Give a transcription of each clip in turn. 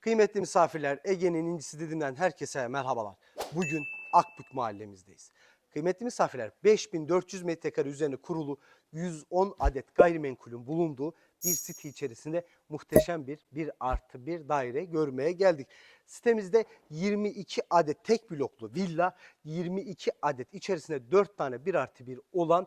Kıymetli misafirler, Ege'nin incisi dediğimden herkese merhabalar. Bugün Akbük mahallemizdeyiz. Kıymetli misafirler, 5400 metrekare üzerine kurulu 110 adet gayrimenkulün bulunduğu bir site içerisinde muhteşem bir 1 artı 1 daire görmeye geldik. Sitemizde 22 adet tek bloklu villa, 22 adet içerisinde 4 tane 1 artı 1 olan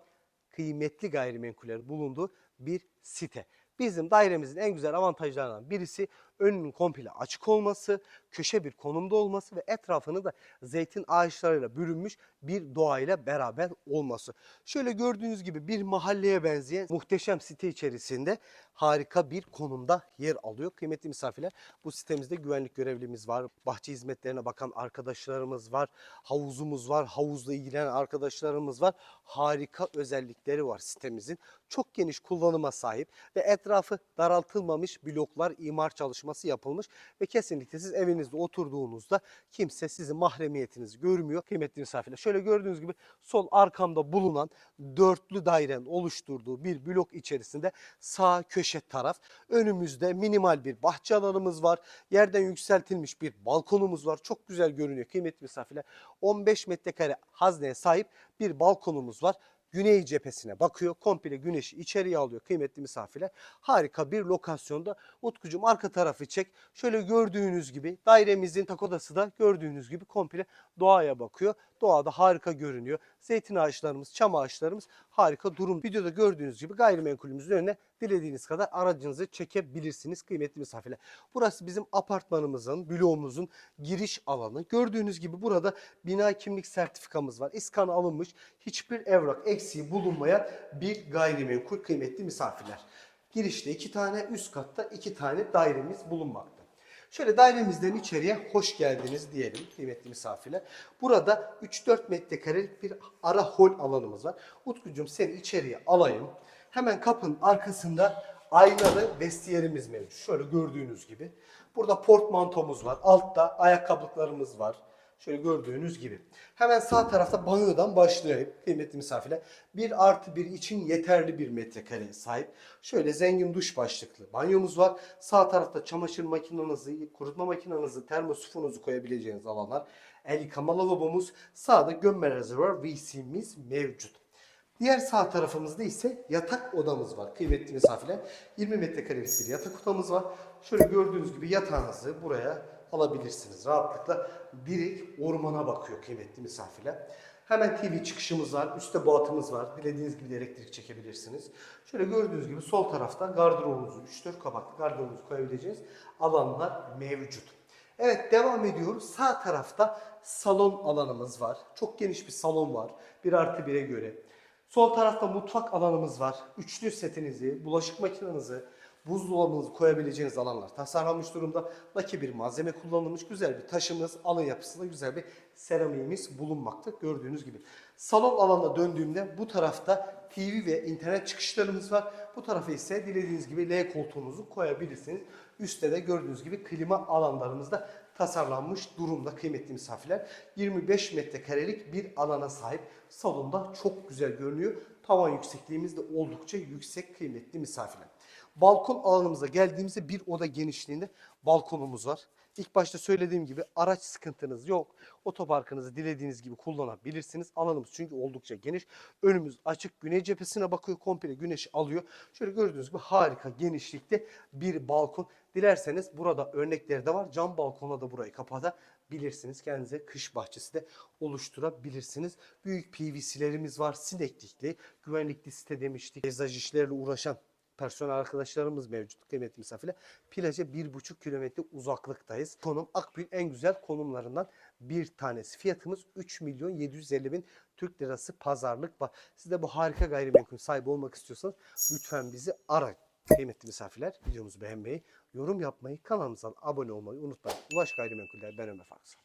kıymetli gayrimenkullerin bulunduğu bir site. Bizim dairemizin en güzel avantajlarından birisi önünün komple açık olması, köşe bir konumda olması ve etrafını da zeytin ağaçlarıyla bürünmüş bir doğayla beraber olması. Şöyle gördüğünüz gibi bir mahalleye benzeyen muhteşem site içerisinde harika bir konumda yer alıyor. Kıymetli misafirler bu sitemizde güvenlik görevlimiz var, bahçe hizmetlerine bakan arkadaşlarımız var, havuzumuz var, havuzla ilgilenen arkadaşlarımız var. Harika özellikleri var sitemizin. Çok geniş kullanıma sahip ve etrafı daraltılmamış bloklar imar çalışması yapılmış ve kesinlikle siz evinizde oturduğunuzda kimse sizin mahremiyetinizi görmüyor. Kıymetli misafirler şöyle gördüğünüz gibi sol arkamda bulunan dörtlü dairenin oluşturduğu bir blok içerisinde sağ köşe taraf önümüzde minimal bir bahçe alanımız var. Yerden yükseltilmiş bir balkonumuz var. Çok güzel görünüyor kıymetli misafirler. 15 metrekare hazneye sahip bir balkonumuz var güney cephesine bakıyor. Komple güneşi içeriye alıyor kıymetli misafirler. Harika bir lokasyonda. Utkucuğum arka tarafı çek. Şöyle gördüğünüz gibi dairemizin tak odası da gördüğünüz gibi komple doğaya bakıyor. Doğada harika görünüyor. Zeytin ağaçlarımız, çam ağaçlarımız harika durum. Videoda gördüğünüz gibi gayrimenkulümüzün önüne dilediğiniz kadar aracınızı çekebilirsiniz kıymetli misafirler. Burası bizim apartmanımızın, bloğumuzun giriş alanı. Gördüğünüz gibi burada bina kimlik sertifikamız var. İskan alınmış, hiçbir evrak eksiği bulunmayan bir gayrimenkul kıymetli misafirler. Girişte iki tane, üst katta iki tane dairemiz bulunmakta. Şöyle dairemizden içeriye hoş geldiniz diyelim kıymetli misafirler. Burada 3-4 metrekarelik bir ara hol alanımız var. Utkucuğum seni içeriye alayım. Hemen kapının arkasında aynalı vestiyerimiz mevcut. Şöyle gördüğünüz gibi. Burada portmantomuz var. Altta ayakkabılıklarımız var. Şöyle gördüğünüz gibi. Hemen sağ tarafta banyodan başlayayım kıymetli misafirler. Bir artı bir için yeterli bir metrekareye sahip. Şöyle zengin duş başlıklı banyomuz var. Sağ tarafta çamaşır makinenizi, kurutma makinenizi, termosifonunuzu koyabileceğiniz alanlar. El yıkama lavabomuz. Sağda gömme rezervuar WC'miz mevcut. Diğer sağ tarafımızda ise yatak odamız var kıymetli misafirler. 20 metrekarelik bir yatak odamız var. Şöyle gördüğünüz gibi yatağınızı buraya alabilirsiniz rahatlıkla. Direkt ormana bakıyor kıymetli misafirler. Hemen TV çıkışımız var. Üstte boğatımız var. Dilediğiniz gibi elektrik çekebilirsiniz. Şöyle gördüğünüz gibi sol tarafta gardırobunuzu 3-4 kapaklı gardırobunuzu koyabileceğiniz alanlar mevcut. Evet devam ediyoruz. Sağ tarafta salon alanımız var. Çok geniş bir salon var. 1 artı 1'e göre. Sol tarafta mutfak alanımız var. Üçlü setinizi, bulaşık makinenizi, buzdolabınızı koyabileceğiniz alanlar tasarlanmış durumda. Laki bir malzeme kullanılmış. Güzel bir taşımız, alın yapısında güzel bir seramiğimiz bulunmakta gördüğünüz gibi. Salon alanına döndüğümde bu tarafta TV ve internet çıkışlarımız var. Bu tarafa ise dilediğiniz gibi L koltuğunuzu koyabilirsiniz. Üstte de gördüğünüz gibi klima alanlarımız da tasarlanmış durumda kıymetli misafirler. 25 metrekarelik bir alana sahip salonda çok güzel görünüyor. Tavan yüksekliğimiz de oldukça yüksek kıymetli misafirler. Balkon alanımıza geldiğimizde bir oda genişliğinde balkonumuz var. İlk başta söylediğim gibi araç sıkıntınız yok. Otoparkınızı dilediğiniz gibi kullanabilirsiniz. Alanımız çünkü oldukça geniş. Önümüz açık. Güney cephesine bakıyor. Komple güneş alıyor. Şöyle gördüğünüz gibi harika genişlikte bir balkon. Dilerseniz burada örnekleri de var. Cam balkona da burayı kapatabilirsiniz. Kendinize kış bahçesi de oluşturabilirsiniz. Büyük PVC'lerimiz var. Sineklikli, güvenlikli site demiştik. Peyzaj işlerle uğraşan personel arkadaşlarımız mevcut kıymetli misafirler. Plaja bir buçuk kilometre uzaklıktayız. Konum Akbil en güzel konumlarından bir tanesi. Fiyatımız 3 milyon 750 bin Türk lirası pazarlık var. Siz de bu harika gayrimenkul sahibi olmak istiyorsanız lütfen bizi arayın. Kıymetli misafirler videomuzu beğenmeyi, yorum yapmayı, kanalımıza abone olmayı unutmayın. Ulaş Gayrimenkuller ben Ömer Farksal.